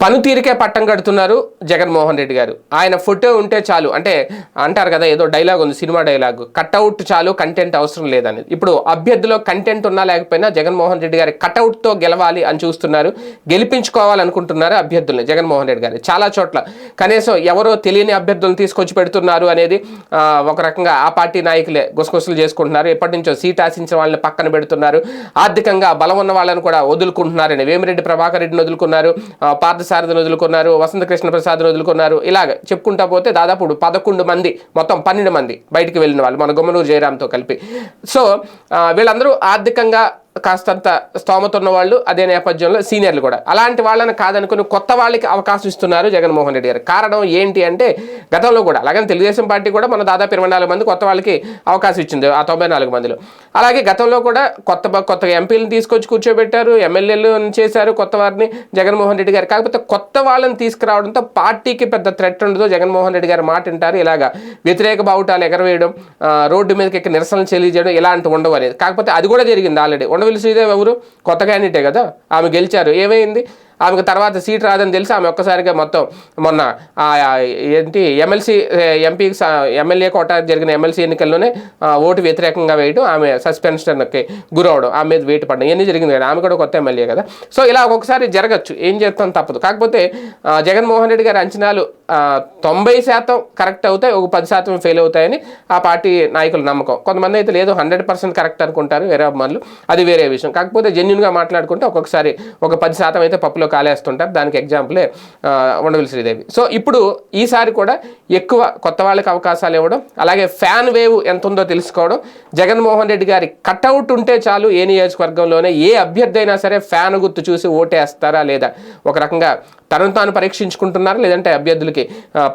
పనుతీరికే పట్టం కడుతున్నారు జగన్మోహన్ రెడ్డి గారు. ఆయన ఫోటో ఉంటే చాలు అంటే అంటారు కదా ఏదో డైలాగ్ ఉంది సినిమా డైలాగ్. కట్అవుట్ చాలు కంటెంట్ అవసరం లేదని ఇప్పుడు అభ్యర్థిలో కంటెంట్ ఉన్నా లేకపోయినా జగన్మోహన్ రెడ్డి గారి కట్అవుట్తో గెలవాలి అని చూస్తున్నారు గెలిపించుకోవాలనుకుంటున్నారు అభ్యర్థుల్ని జగన్మోహన్ రెడ్డి గారు. చాలా చోట్ల. కనీసం ఎవరో తెలియని అభ్యర్థులను తీసుకొచ్చి పెడుతున్నారు అనేది ఒక రకంగా ఆ పార్టీ నాయకులే గుసగుసలు చేసుకుంటున్నారు. ఎప్పటి నుంచో సీట్ ఆశించిన వాళ్ళని పక్కన పెడుతున్నారు. ఆర్థికంగా బలం ఉన్న వాళ్ళని కూడా వదులుకుంటున్నారని వేమిరెడ్డి ప్రభాకర్ రెడ్డిని వదులుకున్నారు. పార్థ పార్థసారథిని వదులుకున్నారు వసంత కృష్ణ ప్రసాద్ని వదులుకున్నారు ఇలాగ చెప్పుకుంటా పోతే దాదాపు పదకొండు మంది మొత్తం పన్నెండు మంది బయటికి వెళ్ళిన వాళ్ళు మన గుమ్మనూరు జయరామ్తో కలిపి. సో వీళ్ళందరూ ఆర్థికంగా కాస్తంత స్తోమత ఉన్న వాళ్ళు అదే నేపథ్యంలో సీనియర్లు కూడా. అలాంటి వాళ్ళని కాదనుకుని కొత్త వాళ్ళకి అవకాశం ఇస్తున్నారు జగన్మోహన్ రెడ్డి గారు. కారణం ఏంటి అంటే గతంలో కూడా అలాగే తెలుగుదేశం పార్టీ కూడా మన దాదాపు ఇరవై నాలుగు మంది కొత్త వాళ్ళకి అవకాశం ఇచ్చింది ఆ తొంభై నాలుగు మందిలో. అలాగే గతంలో కూడా కొత్త కొత్త ఎంపీలను తీసుకొచ్చి కూర్చోబెట్టారు ఎమ్మెల్యేలు చేశారు కొత్త వారిని జగన్మోహన్ రెడ్డి గారు. కాకపోతే కొత్త వాళ్ళని తీసుకురావడంతో పార్టీకి పెద్ద థ్రెట్ ఉండదు. జగన్మోహన్ రెడ్డి గారు మాట వింటారు. ఇలాగా వ్యతిరేక బావుటాలు ఎగరవేయడం రోడ్డు మీదకి నిరసనలు తెలియజేయడం ఇలాంటివి ఉండవు అనేది. కాకపోతే అది కూడా జరిగింది ఆల్రెడీ. ఉండవల్లి శ్రీదేవి ఎవరు? కొత్త క్యాండిడేటే కదా? ఆమె గెలిచారు. ఏమైంది? ఆమెకు తర్వాత సీట్ రాదని తెలిసి ఆమె ఒక్కసారిగా మొత్తం మొన్న ఆ, ఏంటి ఎమ్మెల్సీ ఎంపీ ఎమ్మెల్యే కోట జరిగిన ఎమ్మెల్సీ ఎన్నికల్లోనే ఓటు వ్యతిరేకంగా వేయడం ఆమె సస్పెన్షన్కి గురవడం ఆమె మీద వేటు పడడం ఇవన్నీ జరిగింది కదా. ఆమె కూడా కొత్త ఎమ్మెల్యే కదా. సో ఇలా ఒక్కొక్కసారి జరగచ్చు. ఏం చేస్తాం తప్పదు. కాకపోతే జగన్మోహన్ రెడ్డి గారి అంచనాలు తొంభై శాతం కరెక్ట్ అవుతాయి ఒక పది శాతం ఫెయిల్ అవుతాయని ఆ పార్టీ నాయకుల నమ్మకం. కొంతమంది అయితే లేదు హండ్రెడ్ పర్సెంట్ కరెక్ట్ అనుకుంటారు వేరే అభిమానులు. అది వేరే విషయం. కాకపోతే జెన్యున్గా మాట్లాడుకుంటే ఒక్కొక్కసారి ఒక పది శాతం అయితే పప్పులో కాలేస్తుంటారు. దానికి ఎగ్జాంపులే ఉండవల్ ఉండవల్లి శ్రీదేవి. సో ఇప్పుడు ఈసారి కూడా ఎక్కువ కొత్త వాళ్ళకి అవకాశాలు ఇవ్వడం అలాగే ఫ్యాన్ వేవ్ ఎంత ఉందో తెలుసుకోవడం జగన్మోహన్ రెడ్డి గారి కట్అవుట్ ఉంటే చాలు ఏ నియోజకవర్గంలోనే ఏ అభ్యర్థి అయినా సరే ఫ్యాన్ గుర్తు చూసి ఓటేస్తారా లేదా? ఒక రకంగా తనను తాను పరీక్షించుకుంటున్నారా? లేదంటే అభ్యర్థులకి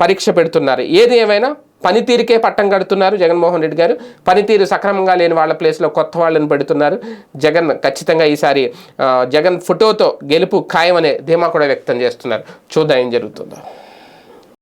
పరీక్ష పెడుతున్నారు? ఏది ఏమైనా పనితీరుకే పట్టం కడుతున్నారు జగన్మోహన్ రెడ్డి గారు. పనితీరు సక్రమంగా లేని వాళ్ళ ప్లేస్లో కొత్త వాళ్ళని పెడుతున్నారు. జగన్ ఖచ్చితంగా ఈసారి జగన్ ఫోటోతో గెలుపు ఖాయం అనే ధీమా కూడా వ్యక్తం చేస్తున్నారు. చూద్దాం ఏం జరుగుతుందో.